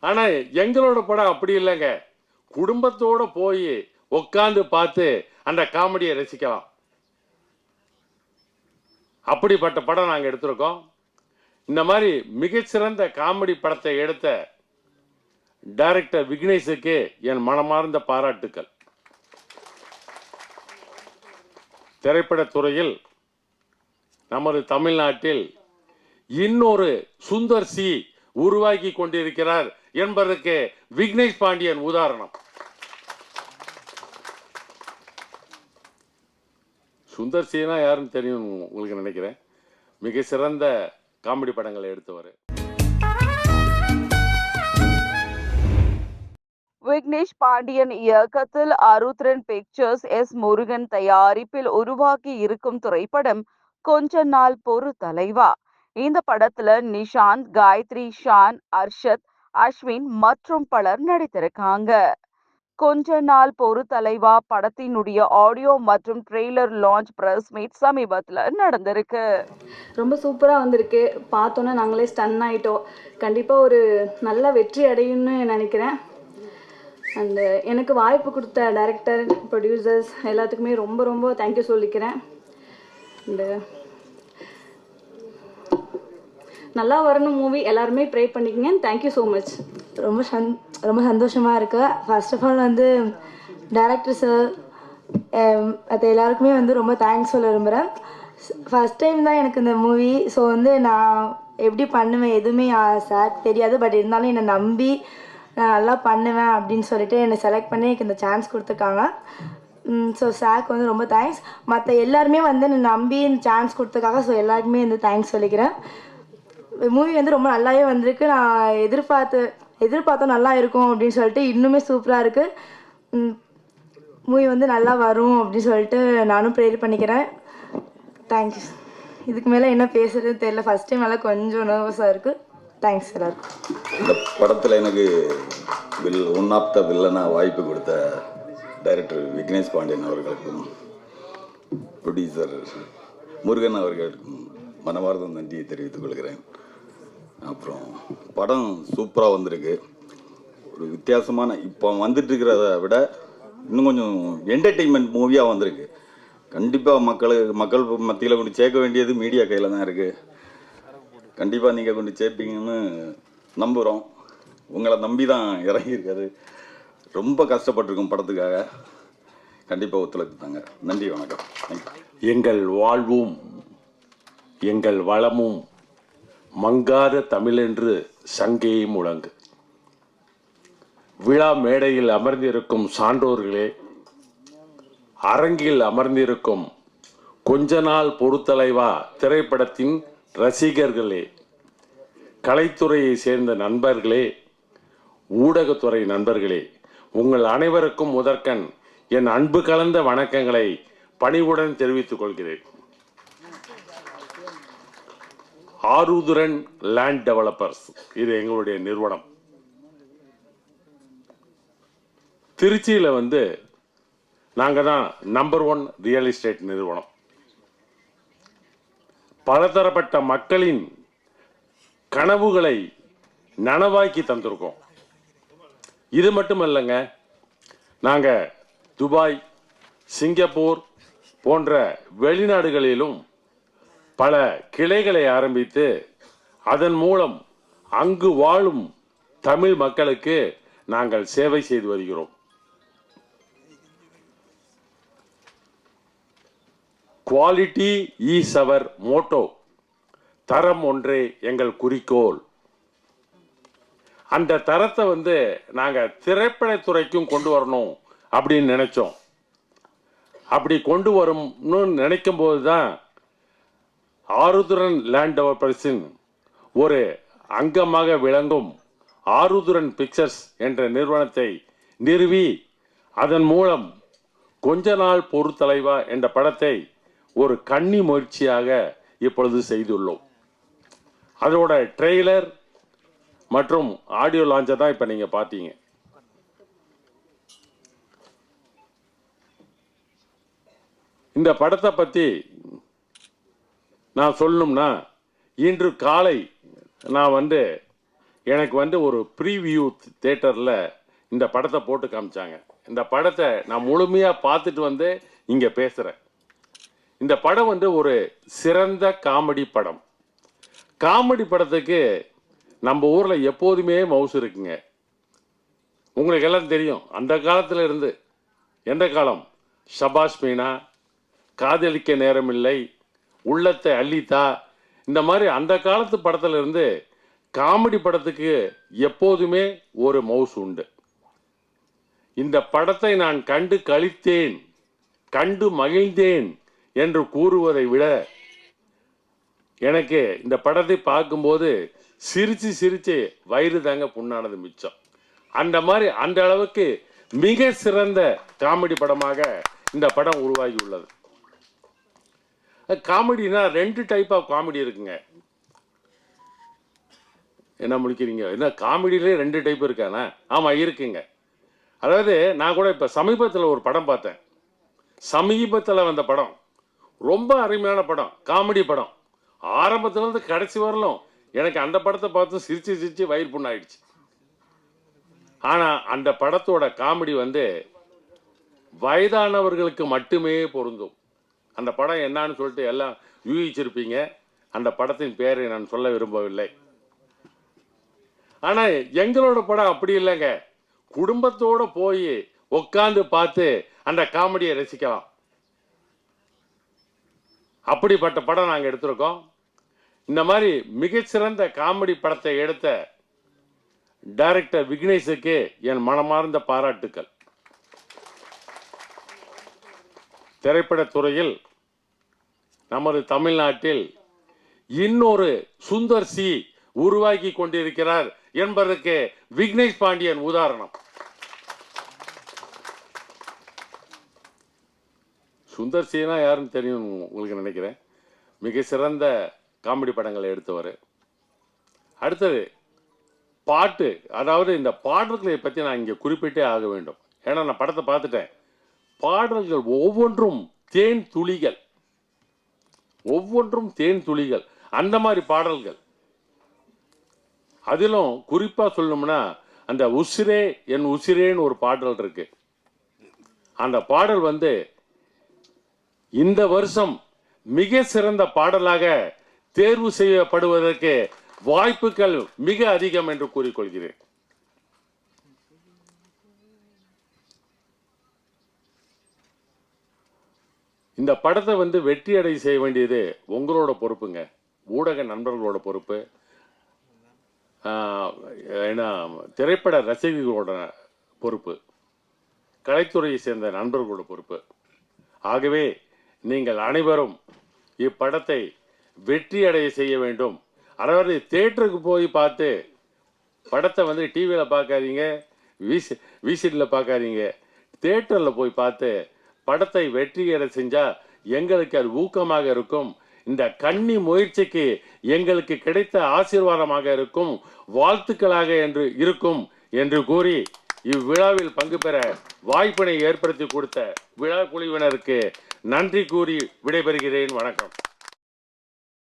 ஆனால் எங்களோட படம் அப்படி இல்லைங்க. குடும்பத்தோட போய் உட்காந்து பார்த்து அந்த காமெடியை ரசிக்கலாம். அப்படிப்பட்ட படம் நாங்கள் எடுத்திருக்கோம். இந்த மாதிரி மிகச்சிறந்த காமெடி படத்தை எடுத்த டைரக்டர் விக்னேஷுக்கு என் மனமார்ந்த பாராட்டுக்கள். திரைப்படத்துறையில் நமது தமிழ்நாட்டில் இன்னொரு சுந்தர் சி உருவாக்கி கொண்டிருக்கிறார் என்பதற்கு விக்னேஷ் பாண்டியன் உதாரணம். சுந்தர் சீனா யாருன்னு தெரியும் உங்களுக்கு நினைக்கிறேன். மிக சிறந்த காமெடி படங்களை எடுத்தவர். விக்னேஷ் பாண்டியன் இயக்கத்தில் அருத்ரன் பிக்சர்ஸ் எஸ் முருகன் தயாரிப்பில் உருவாக்கி இருக்கும் திரைப்படம் கொஞ்ச நாள் பொறு தலைவா. இந்த படத்துல நிஷாந்த் காயத்ரி ஷான் அர்ஷத் அஸ்வின் மற்றும் பலர் நடித்திருக்காங்க. கொஞ்ச நாள் பொறு தலைவா படத்தினுடைய ஆடியோ மற்றும் ட்ரெய்லர் லான்ச் ப்ரெஸ் மீட் சமீபத்தில் நடந்திருக்கு. ரொம்ப சூப்பராக வந்திருக்கு. பார்த்தோன்னே நாங்களே ஸ்டன் ஆயிட்டோம். கண்டிப்பாக ஒரு நல்ல வெற்றி அடையும்னு நினைக்கிறேன். அண்டு எனக்கு வாய்ப்பு கொடுத்த டைரக்டர் ப்ரொடியூசர்ஸ் எல்லாத்துக்குமே ரொம்ப ரொம்ப தேங்க்யூ சொல்லிக்கிறேன். அண்டு நல்லா வரணும் மூவி எல்லாருமே ப்ரே பண்ணிக்கங்க. தேங்க்யூ ஸோ மச் ரொம்ப சந் ரொம்ப சந்தோஷமாக இருக்கு. ஃபர்ஸ்ட் ஆஃப் ஆல் வந்து டேரக்டர் சார் மற்ற எல்லாருக்குமே வந்து ரொம்ப தேங்க்ஸ் சொல்ல விரும்புகிறேன் ஃபஸ்ட் டைம் தான் எனக்கு இந்த மூவி ஸோ வந்து நான் எப்படி பண்ணுவேன் எதுவுமே சார் தெரியாது. பட் இருந்தாலும் என்னை நம்பி நான் நல்லா பண்ணுவேன் அப்படின்னு சொல்லிட்டு என்னை செலக்ட் பண்ணி எனக்கு இந்த சான்ஸ் கொடுத்துருக்காங்க. ஸோ சாக்கு வந்து ரொம்ப தேங்க்ஸ் மற்ற எல்லாருமே வந்து என்னை நம்பி இந்த சான்ஸ் கொடுத்ததுக்காக ஸோ எல்லாருக்குமே வந்து தேங்க்ஸ் சொல்லிக்கிறேன். மூவி வந்து ரொம்ப நல்லாவே வந்திருக்கு. நான் எதிர்பார்த்து எதிர்பார்த்தோம் நல்லா இருக்கும் அப்படின்னு சொல்லிட்டு இன்னுமே சூப்பராக இருக்குது மூவி வந்து நல்லா வரும் அப்படின்னு சொல்லிட்டு நானும் ப்ரேயர் பண்ணிக்கிறேன். தேங்க்யூ இதுக்கு மேலே என்ன பேசுறதுன்னு தெரியல. ஃபஸ்ட் டைம் எல்லாம் கொஞ்சம் நர்வஸாக இருக்குது தேங்க்ஸ் எல்லாருக்கும். இந்த படத்தில் எனக்கு வில் ஒன் ஆஃப் த வில்லனாக வாய்ப்பு கொடுத்த டைரக்டர் விக்னேஷ் பாண்டியன் அவர்களுக்கும் ப்ரொடியூசர் முருகன் அவர்களுக்கும் மனமார்ந்த நன்றியை தெரிவித்துக் கொள்கிறேன். அப்புறம் படம் சூப்பராக வந்திருக்கு. ஒரு வித்தியாசமான இப்போ வந்துட்டுருக்கிறத விட இன்னும் கொஞ்சம் என்டர்டெயின்மெண்ட் மூவியாக வந்திருக்கு. கண்டிப்பாக மக்களுக்கு மக்கள் மத்தியில் கொண்டு சேர்க்க வேண்டியது மீடியா கையில் தான் இருக்குது கண்டிப்பாக நீங்கள் கொண்டு சேர்ப்பீங்கன்னு நம்புகிறோம் உங்களை நம்பி தான் இறங்கியிருக்காரு. ரொம்ப கஷ்டப்பட்டிருக்கோம் படத்துக்காக. கண்டிப்பாக ஒத்துழைப்பு தாங்க. நன்றி வணக்கம். எங்கள் வாழ்வும் எங்கள் வளமும் மங்காத தமிழென்று சங்கையும் முழங்கு. விழா மேடையில் அமர்ந்திருக்கும் சான்றோர்களே அரங்கில் அமர்ந்திருக்கும் கொஞ்ச நாள் பொறுத்தலைவா திரைப்படத்தின் ரசிகர்களே கலைத்துறையை சேர்ந்த நண்பர்களே ஊடகத்துறை நண்பர்களே உங்கள் அனைவருக்கும் முதற்கண் என் அன்பு கலந்த வணக்கங்களை பணிவுடன் தெரிவித்துக் கொள்கிறேன். ஆருதுரன் லேண்ட் டெவலப்பர்ஸ் இது எங்களுடைய நிறுவனம். திருச்சியில் வந்து நாங்கள் தான் நம்பர் ஒன் ரியல் எஸ்டேட் நிறுவனம். பலதரப்பட்ட மக்களின் கனவுகளை நனவாக்கி தந்திருக்கோம். இது மட்டும் இல்லைங்க நாங்கள் துபாய் சிங்கப்பூர் போன்ற வெளிநாடுகளிலும் பல கிளைகளை ஆரம்பித்து அதன் மூலம் அங்கு வாழும் தமிழ் மக்களுக்கு நாங்கள் சேவை செய்து வருகிறோம். குவாலிட்டி ஈஸ் அவர் மோட்டோ தரம் ஒன்றே எங்கள் குறிக்கோள். அந்த தரத்தை வந்து நாங்கள் திரைப்படத்துறைக்கும் கொண்டு வரணும் அப்படின்னு நினைச்சோம். அப்படி கொண்டு வரும்னு நினைக்கும் போது தான் ஆருதுரன் லேண்ட் டெவலப்பர்ஸின் ஒரு அங்கமாக விளங்கும் ஆருதுரன் பிக்சர்ஸ் என்ற நிறுவனத்தை நிறுவி அதன் மூலம் கொஞ்ச நாள் பொறுத்தலைவா என்ற படத்தை ஒரு கன்னி முயற்சியாக இப்பொழுது செய்துள்ளோம். அதோட ட்ரெய்லர் மற்றும் ஆடியோ லான்ச்சை தான் இப்போ நீங்கள் பார்த்தீங்க. இந்த படத்தை பற்றி நான் சொல்லணும்னா இன்று காலை நான் வந்து எனக்கு வந்து ஒரு ப்ரீவியூ தேட்டரில் இந்த படத்தை போட்டு காமிச்சாங்க. இந்த படத்தை நான் முழுமையாக பார்த்துட்டு வந்து இங்கே பேசுகிறேன் இந்த படம் வந்து ஒரு சிறந்த காமெடி படம். காமெடி படத்துக்கு நம்ம ஊரில் எப்போதுமே மவுஸ் இருக்குங்க. உங்களுக்கு எல்லாம் தெரியும். அந்த காலத்தில் இருந்து எந்த காலம்? ஷபாஷ் மீனா காதலிக்க நேரமில்லை உள்ளத்தை அள்ளித்தா இந்த மாதிரி அந்த காலத்து படத்துல இருந்து காமெடி படத்துக்கு எப்போதுமே ஒரு மவுஸ் உண்டு. இந்த படத்தை நான் கண்டு கழித்தேன் கண்டு மகிழ்ந்தேன் என்று கூறுவதை விட எனக்கு இந்த படத்தை பார்க்கும்போது சிரிச்சு சிரிச்சு வயிறு தாங்க புண்ணானது மிச்சம். அந்த மாதிரி அந்த அளவுக்கு மிக சிறந்த காமெடி படமாக இந்த படம் உருவாகி உள்ளது காமெடினா ரெண்டு டைப் ஆஃப் காமெடி இருக்குங்க. என்ன முடிக்கிறீங்க? என்ன காமெடியிலே ரெண்டு டைப் இருக்கானே? ஆமாம் இருக்குங்க. அதாவது நான் கூட இப்போ சமீபத்தில் ஒரு படம் பார்த்தேன். சமீபத்தில் வந்த படம். ரொம்ப அருமையான படம். காமெடி படம். ஆரம்பத்துலேருந்து கடைசி வரலும் எனக்கு அந்த படத்தை பார்த்து சிரித்து சிரித்து வயிறு புண்ணாயிடுச்சு. ஆனால் அந்த படத்தோட காமெடி வந்து வயதானவர்களுக்கு மட்டுமே பொருந்தும். அந்த படம் என்னன்னு சொல்லிட்டு எல்லாம் யூகிச்சிருப்பீங்க. அந்த படத்தின் பேரை நான் சொல்ல விரும்பவில்லை. ஆனால் எங்களோட படம் அப்படி இல்லைங்க. குடும்பத்தோடு போய் உட்காந்து பார்த்து அந்த காமெடியை ரசிக்கலாம். அப்படிப்பட்ட படம் நாங்கள் எடுத்திருக்கோம். இந்த மாதிரி மிகச்சிறந்த காமெடி படத்தை எடுத்த டைரக்டர் விக்னேஷுக்கு என் மனமார்ந்த பாராட்டுக்கள். திரைப்படத்துறையில் நமது தமிழ்நாட்டில் இன்னொரு சுந்தர் சி உருவாக்கி கொண்டிருக்கிறார் என்பதற்கு விக்னேஷ் பாண்டியன் உதாரணம். சுந்தர் சினா யாருன்னு தெரியும் உங்களுக்கு நினைக்கிறேன். மிக சிறந்த காமெடி படங்களை எடுத்தவர். அடுத்தது பாட்டு. அதாவது இந்த பாடல்களை பற்றி நான் இங்கே குறிப்பிட்டே ஆக வேண்டும். ஏன்னா நான் படத்தை பார்த்துட்டேன். பாடல்கள் ஒவ்வொன்றும் தேன் துளிகள். ஒவ்வொன்றும் தேன் துளிகள் அந்த மாதிரி பாடல்கள். அதிலும் குறிப்பாக சொல்லணும்னா அந்த உசிரே என் உசிரேன்னு ஒரு பாடல் இருக்கு. அந்த பாடல் வந்து இந்த வருஷம் மிக சிறந்த பாடலாக தேர்வு செய்யப்படுவதற்கு வாய்ப்புகள் மிக அதிகம் என்று கூறிக்கொள்கிறேன். இந்த படத்தை வந்து வெற்றி அடை செய்ய வேண்டியது உங்களோட பொறுப்புங்க. ஊடக நண்பர்களோட பொறுப்பு. ஏன்னா திரைப்பட ரசிகர்களோட பொறுப்பு. கலைத்துறையை சேர்ந்த நண்பர்களோட பொறுப்பு. ஆகவே நீங்கள் அனைவரும் இப்படத்தை வெற்றி அடைய செய்ய வேண்டும். அதாவது தேட்டருக்கு போய் பார்த்து படத்தை வந்து டிவியில் பார்க்காதீங்க விசி விசிடியில் பார்க்காதீங்க. தேட்டரில் போய் பார்த்து படத்தை வெற்றியேற செஞ்சால் எங்களுக்கு அது ஊக்கமாக இருக்கும். இந்த கன்னி முயற்சிக்கு எங்களுக்கு கிடைத்த ஆசீர்வாதமாக இருக்கும். வாழ்த்துக்களாக என்று இருக்கும் என்று கூறி இவ்விழாவில் பங்கு பெற வாய்ப்பினை ஏற்படுத்தி கொடுத்த விழா குழுவினருக்கு நன்றி கூறி விடைபெறுகிறேன். வணக்கம்.